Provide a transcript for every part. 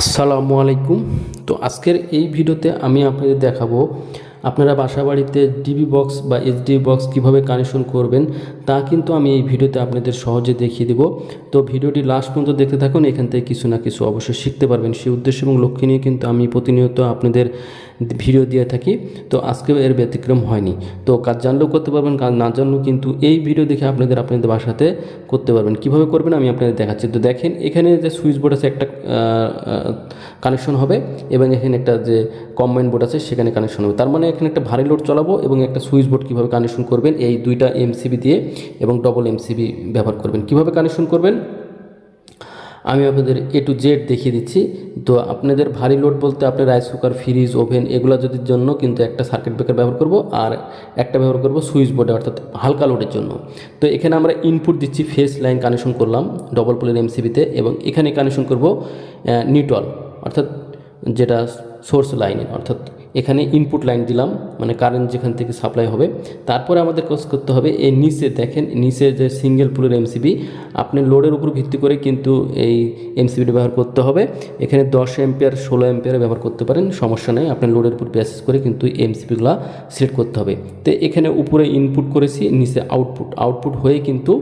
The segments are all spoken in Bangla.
আসসালামু আলাইকুম। তো আজকের এই ভিডিওতে আমি আপনাদের দেখাবো, আপনারা বাসা বাড়িতে ডিবি বক্স বা এইচডি বক্স কীভাবে কানেকশন করবেন, তা কিন্তু আমি এই ভিডিওতে আপনাদের সহজে দেখিয়ে দেব। তো ভিডিওটি লাস্ট পর্যন্ত দেখতে থাকুন, এখান থেকে কিছু না কিছু অবশ্যই শিখতে পারবেন। সেই উদ্দেশ্য এবং লক্ষ্য নিয়ে কিন্তু আমি প্রতিনিয়ত আপনাদের ভিডিও দিয়ে থাকি, তো আজকেও এর ব্যতিক্রম হয়নি। তো কাজ জানলেও করতে পারবেন, কাজ না জানলেও কিন্তু এই ভিডিও দেখে আপনাদের আপনাদের বাসাতে করতে পারবেন। কীভাবে করবেন আমি আপনাদের দেখাচ্ছি। তো দেখেন, এখানে যে সুইচ বোর্ড আছে, একটা কানেকশন হবে এবং এখানে একটা যে কম্বাইন বোর্ড আছে, সেখানে কানেকশন হবে। তার মানে এখানে একটা ভারী লোড চালাবো এবং একটা সুইচ বোর্ড কীভাবে কানেকশন করবেন, এই দুইটা এমসিবি দিয়ে এবং ডবল এমসিবি ব্যবহার করবেন। কীভাবে কানেকশন করবেন? আমি আপনাদের এ টু জেড দেখিয়ে দিচ্ছি। তো আপনাদের ভারী লোড বলতে আপনি রাইস কুকার ফ্রিজ ওভেন এগুলো যদি জন্য কিন্তু একটা সার্কিট ব্রেকার ব্যবহার করব আর একটা ব্যবহার করব সুইচ বোর্ডে অর্থাৎ হালকা লোডের জন্য। তো এখানে আমরা ইনপুট দিচ্ছি ফেস লাইন কানেকশন করলাম ডবল পোলের এমসিবিতে এবং এখানে কানেকশন করব নিউট্রাল অর্থাৎ যেটা সোর্স লাইনে অর্থাৎ এখানে ইনপুট লাইন দিলাম মানে কারেন্ট যেখান থেকে সাপ্লাই হবে। তারপরে আমাদের কাজ করতে হবে, এই নিচে দেখেন, নিচে যে সিঙ্গেল পুলের এমসিবি আপনি লোডের উপর ভিত্তি করে কিন্তু এই এমসিবিটি ব্যবহার করতে হবে। এখানে দশ এম্পিয়ার ষোলো এম্পিয়ার ব্যবহার করতে পারেন, সমস্যা নেই, আপনি লোডের উপর বেসিস করে কিন্তু এমসিবিগুলো সিলেক্ট করতে হবে। তো এখানে উপরে ইনপুট করেছি, নিচে আউটপুট আউটপুট হয়ে কিন্তু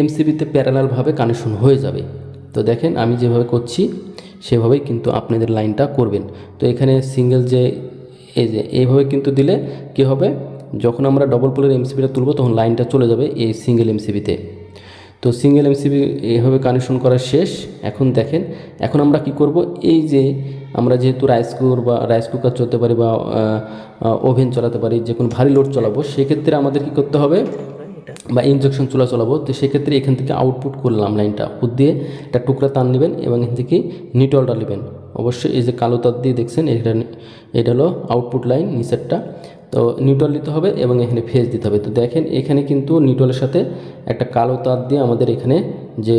এমসিবিতে প্যারালালভাবে কানেকশন হয়ে যাবে। তো দেখেন, আমি যেভাবে করছি সেভাবেই কিন্তু আপনাদের লাইনটা করবেন। তো এখানে সিঙ্গেল যে, এই যে, এইভাবে কিন্তু দিলে কি হবে? যখন আমরা ডবল পোলের এমসিবিটা তুলবো, তখন লাইনটা চলে যাবে এই সিঙ্গেল এমসিবিতে তো। সিঙ্গেল এমসিবি এইভাবে কানেকশন করা শেষ। এখন দেখেন, এখন আমরা কি করব? এই যে, আমরা যেহেতু রাইস কুকার বা রাইস কুকার চলতে পারি বা ওভেন চালাতে পারি, যে কোনো ভারী লোড চালাবো, সেক্ষেত্রে আমাদের কি করতে হবে? বা ইনজেকশন চুলা চলাবো, তো সেক্ষেত্রে এখান থেকে আউটপুট করলাম লাইনটা উপর দিয়ে একটা টুকরা তার নেবেন এবং এখান থেকে নিটলটা নেবেন। অবশ্যই এই যে কালো তার দিয়ে দেখছেন, এটা এটা হলো আউটপুট লাইন নিচেরটা। তো নিউট্রাল দিতে হবে এবং এখানে ফেজ দিতে হবে। তো দেখেন, এখানে কিন্তু নিউট্রালের সাথে একটা কালো তার দিয়ে আমাদের এখানে যে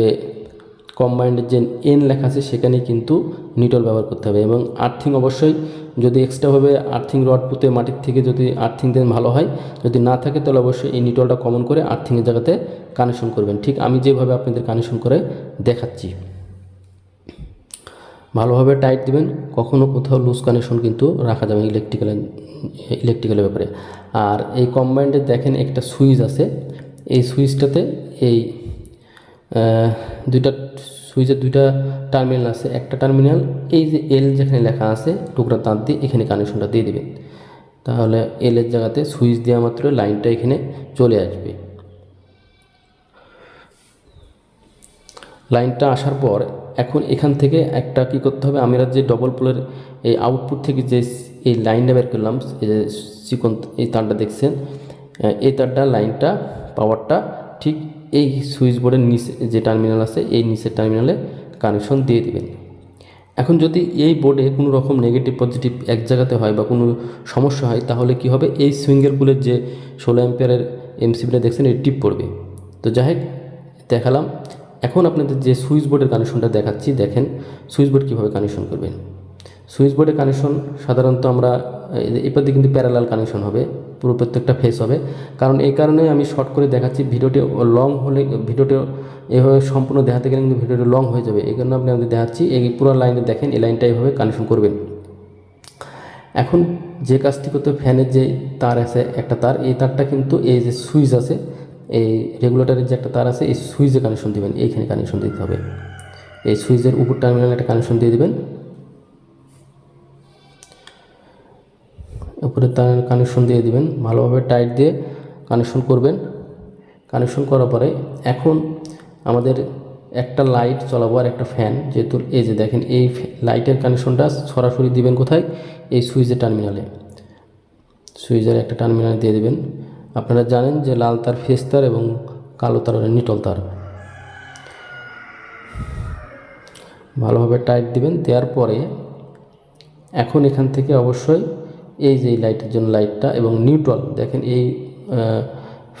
কম্বাইন্ডের যে এন লেখা আছে সেখানে কিন্তু নিটল ব্যবহার করতে হবে। এবং আর্থিং অবশ্যই যদি এক্সট্রাভাবে আর্থিং রড পুঁতে মাটির থেকে যদি আর্থিং দেন ভালো হয়, যদি না থাকে তাহলে অবশ্যই এই নিটলটা কমন করে আর্থিংয়ের জায়গাতে কানেকশন করবেন। ঠিক আমি যেভাবে আপনাদের কানেকশন করে দেখাচ্ছি। ভালোভাবে টাইট দিবেন কখনও কোথাও লুজ কানেকশন কিন্তু রাখা যাবে ইলেকট্রিক্যাল ইলেকট্রিক্যালের ব্যাপারে। আর এই কম্বাইন্ডে দেখেন একটা সুইচ আছে, এই সুইচটাতে এই দুইটা সুইচের দুইটা টার্মিনাল আছে, একটা টার্মিনাল, এই যে এল যেখানে লেখা আছে, টুকরা তাঁত দিয়ে এখানে কানেকশনটা দিয়ে দেবেন। তাহলে এলের জায়গাতে সুইচ দেওয়া মাত্র লাইনটা এখানে চলে আসবে। লাইনটা আসার পর এখন এখান থেকে একটা কি করতে হবে, আমরা যে ডবল পোলের এই আউটপুট থেকে যে এই লাইনটা বের করলাম, এই যে চিকন এই তারটা দেখছেন এই তারটা, লাইনটা পাওয়ারটা ঠিক এই সুইচ বোর্ডের নিচে যে টার্মিনাল আছে, এই নিচের টার্মিনালে কানেকশন দিয়ে দিবেন। এখন যদি এই বোর্ডে কোনো রকম নেগেটিভ পজিটিভ এক জায়গাতে হয় বা কোনো সমস্যা হয়, তাহলে কি হবে? এই সুইঙ্গেল পুলের যে ষোলো অ্যাম্পিয়ারের এমসিবিটা দেখছেন এই টিপ পড়বে। তো যাই দেখালাম। এখন আপনাদের যে সুইচ বোর্ডের কানেকশনটা দেখাচ্ছি, দেখেন সুইচ বোর্ড কীভাবে কানেকশন করবেন। সুইচ বোর্ডের কানেকশন সাধারণত আমরা দিয়ে কিন্তু প্যারালাল কানেকশন হবে। পুরো প্রত্যেকটা ফেস হবে। কারণ এই কারণে আমি শর্ট করে দেখাচ্ছি, ভিডিওটি লং হলে, ভিডিওটি এভাবে সম্পূর্ণ দেখাতে গেলে কিন্তু ভিডিওটি লং হয়ে যাবে। এই কারণে আপনি আমাদের দেখাচ্ছি, এই পুরো লাইনে দেখেন, এই লাইনটা এইভাবে কানেকশন করবেন। এখন যে কাজটি করতে ফ্যানের যে তার আছে, একটা তার, এই তারটা কিন্তু এই যে সুইচ আছে, এই রেগুলেটারের যে একটা তার আছে, এই সুইচে কানেকশন দেবেন। এইখানে কানেকশন দিতে হবে। এই সুইচের উপর টার্মিনালে একটা কানেকশন দিয়ে দেবেন। উপরে তার কানেকশন দিয়ে দিবেন। ভালোভাবে টাইট দিয়ে কানেকশন করবেন। কানেকশন করার পরে এখন আমাদের একটা লাইট চলাবো আর একটা ফ্যান যেহেতু এই যে দেখেন, এই লাইটের কানেকশনটা সরাসরি দিবেন কোথায়? এই সুইচের টার্মিনালে সুইচের একটা টার্মিনালে দিয়ে দেবেন। আপনারা জানেন যে লাল তার ফেস তার এবং কালো তার নিটল তার। ভালোভাবে টাইট দিবেন। দেওয়ার পরে এখন এখান থেকে অবশ্যই এই যে লাইটের জন্য লাইটটা এবং নিউট্রাল দেখেন এই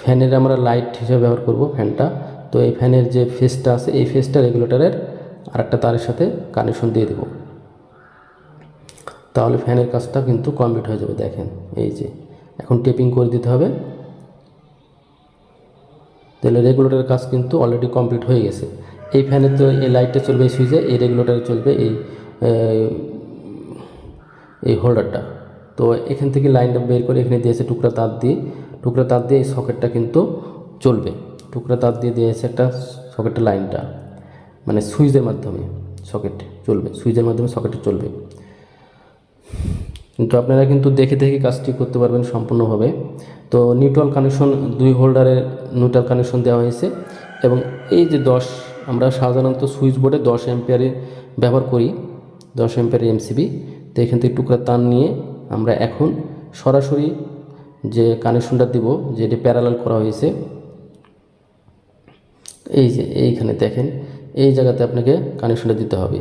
ফ্যানের আমরা লাইট হিসেবে ব্যবহার করব ফ্যানটা তো এই ফ্যানের যে ফেসটা আছে, এই ফেসটা রেগুলেটরের আরেকটা তারের সাথে কানেকশন দিয়ে দেব। তাহলে ফ্যানের কাজটা কিন্তু কমপ্লিট হয়ে যাবে, দেখেন। এই যে, এখন টেপিং করে দিতে হবে। তাহলে রেগুলেটরের কাজ কিন্তু অলরেডি কমপ্লিট হয়ে গেছে। এই ফ্যানে তো এই লাইটটা চলবে, এই সুইচে এই রেগুলেটারে চলবে এই এই হোল্ডারটা তো এখান থেকে লাইনটা বের করে এখানে দিয়েছে টুকরা তার দিয়ে, টুকরা তার দিয়ে এই সকেটটা কিন্তু চলবে। টুকরা তার দিয়ে দিয়েছে একটা সকেটের লাইনটা মানে সুইচের মাধ্যমে সকেট চলবে, সুইচের মাধ্যমে সকেটে চলবে। কিন্তু আপনারা কিন্তু দেখে দেখে কাজটি করতে পারবেন সম্পূর্ণভাবে। তো নিউট্রাল কানেকশন দুই হোল্ডারের নিউট্রাল কানেকশন দেওয়া হয়েছে এবং এই যে দশ, আমরা সাধারণত সুইচ বোর্ডে দশ অ্যাম্পিয়ারে ব্যবহার করি, দশ অ্যাম্পিয়ারের এমসিবি তো এখান থেকে টুকরা তার নিয়ে আমরা এখন সরাসরি যে কানেকশনটা দিব যেটি প্যারালাল করা হয়েছে, এই যে এইখানে দেখেন, এই জায়গাতে আপনাকে কানেকশনটা দিতে হবে।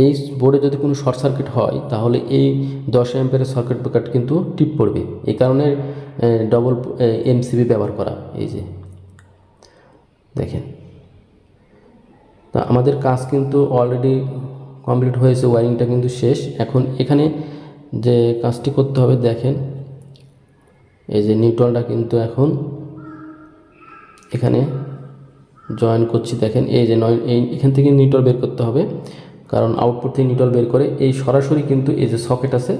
এই বোর্ডে যদি কোনো শর্ট সার্কিট হয়, তাহলে এই দশ অ্যাম্পিয়ারের সার্কিট ব্রেকার কিন্তু টিপ পড়বে। এই কারণে ডবল এমসিবি ব্যবহার করা, এই যে। দেখেন। তা আমাদের কাজ কিন্তু অলরেডি কমপ্লিট হয়েছে ওয়ারিংটা কিন্তু শেষ। এখন এখানে যে কাজটি করতে হবে, দেখেন। এই যে নিউট্রালটা কিন্তু এখন এখানে জয়েন করছি, দেখেন। এই যে নয়, এই এখান থেকে নিউট্রাল বের করতে হবে, কারণ আউটপুট থেকে নিউট্রাল বের করে এই সরাসরি কিন্তু এই যে সকেট আছে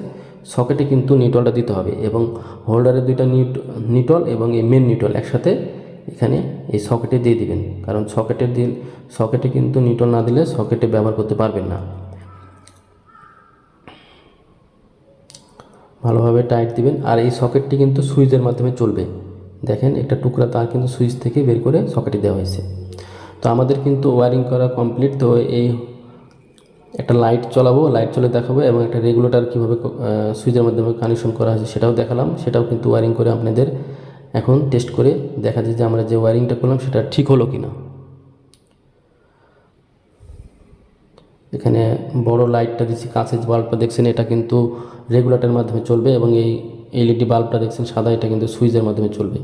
সকেটে কিন্তু নিউট্রালটা দিতে হবে এবং হোল্ডারের দুইটা নিউট নিউট্রাল এবং এই মেন নিউট্রাল একসাথে এখানে এই সকেটে দিয়ে দিবেন। কারণ সকেটে দিন সকেটে কিন্তু নিউট্রাল না দিলে সকেটে ব্যবহার করতে পারবেন না। ভালোভাবে টাইট দিবেন। আর এই সকেটটি কিন্তু সুইচের মাধ্যমে চলবে। দেখেন, একটা টুকরা তার কিন্তু সুইচ থেকে বের করে সকেটে দেওয়া হয়েছে। তো আমাদের কিন্তু ওয়ারিং করা কমপ্লিট তো এই একটা লাইট চলাবো লাইট চলে দেখাবো এবং একটা রেগুলেটর কীভাবে সুইচের মাধ্যমে কানেকশন করা হয়েছে সেটাও দেখালাম। সেটাও কিন্তু ওয়ারিং করে আপনাদের এখন টেস্ট করে দেখা যায় যে আমরা যে ওয়ারিংটা করলাম সেটা ঠিক হলো কি না এখানে বড় লাইটটা দিচ্ছি কাঁচের বাল্বটা দেখছেন, এটা কিন্তু রেগুলেটরের মাধ্যমে চলবে এবং এই এলইডি বাল্বটা দেখছেন সাদা, এটা কিন্তু সুইচের মাধ্যমে চলবে।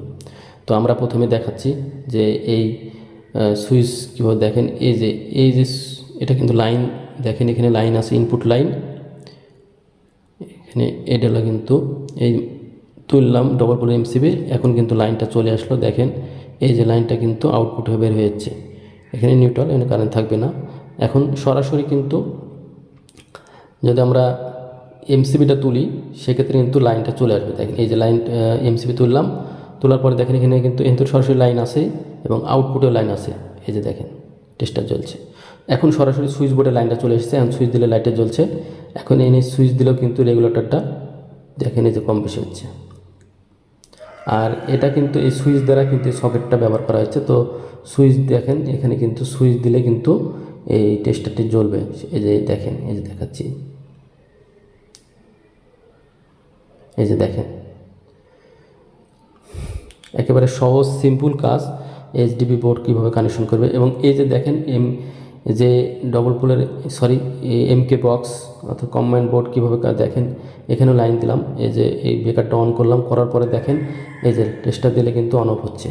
তো আমরা প্রথমে দেখাচ্ছি যে এই সুইচ কীভাবে দেখেন, এই যে এই যে এটা কিন্তু লাইন, দেখেন এখানে লাইন আছে ইনপুট লাইন। এখানে এডেলা কিন্তু এই তুললাম ডবল পোল এমসিবি এখন কিন্তু লাইনটা চলে আসলো, দেখেন। এই যে লাইনটা কিন্তু আউটপুট হয়ে বের হয়ে যাচ্ছে এখানে নিউট্রাল এখানে কারেন্ট থাকবে না। এখন সরাসরি কিন্তু যদি আমরা এমসিবিটা তুলি, সেক্ষেত্রে কিন্তু লাইনটা চলে আসবে। দেখেন, এই যে লাইন এমসিবি তুললাম, তোলার পরে দেখেন এখানে কিন্তু কিন্তু সরাসরি লাইন আছে এবং আউটপুটেও লাইন আছে। এই যে দেখেন টেস্টার জ্বলছে এখন সরাসরি সুইচ বোর্ডে লাইনটা চলে এসেছে, এখন সুইচ দিলে লাইটটা জ্বলছে। এখন এনে সুইচ দিলেও কিন্তু রেগুলেটরটা দেখেন এই যে কম বেশি হচ্ছে। আর এটা কিন্তু এই সুইচ দ্বারা কিন্তু সকেটটা ব্যবহার করা হয়েছে তো সুইচ দেখেন, এখানে কিন্তু সুইচ দিলে কিন্তু এই টেস্টারটি জ্বলবে। এই যে দেখেন, এই যে দেখাচ্ছি। এই যে দেখেন। একেবারে সহজ সিম্পল কাজ এইচডিবি বোর্ড কীভাবে কানেকশন করবে এবং এই যে দেখেন এম যে ডবল পোলের সরি এম কে বক্স অর্থাৎ কম্বাইন্ড বোর্ড কীভাবে দেখেন, এখানেও লাইন দিলাম। এই যে এই বেকারটা অন করলাম, করার পরে দেখেন, এই যে টেস্টার দিলে কিন্তু অন অফ হচ্ছে।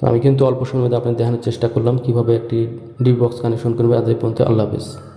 তো আমি কিন্তু অল্প সময় মধ্যে আপনার দেখানোর চেষ্টা করলাম কীভাবে একটি ডিপ বক্স কানেকশন করবে আজ পর্যন্ত, আল্লাহ হাফিজ।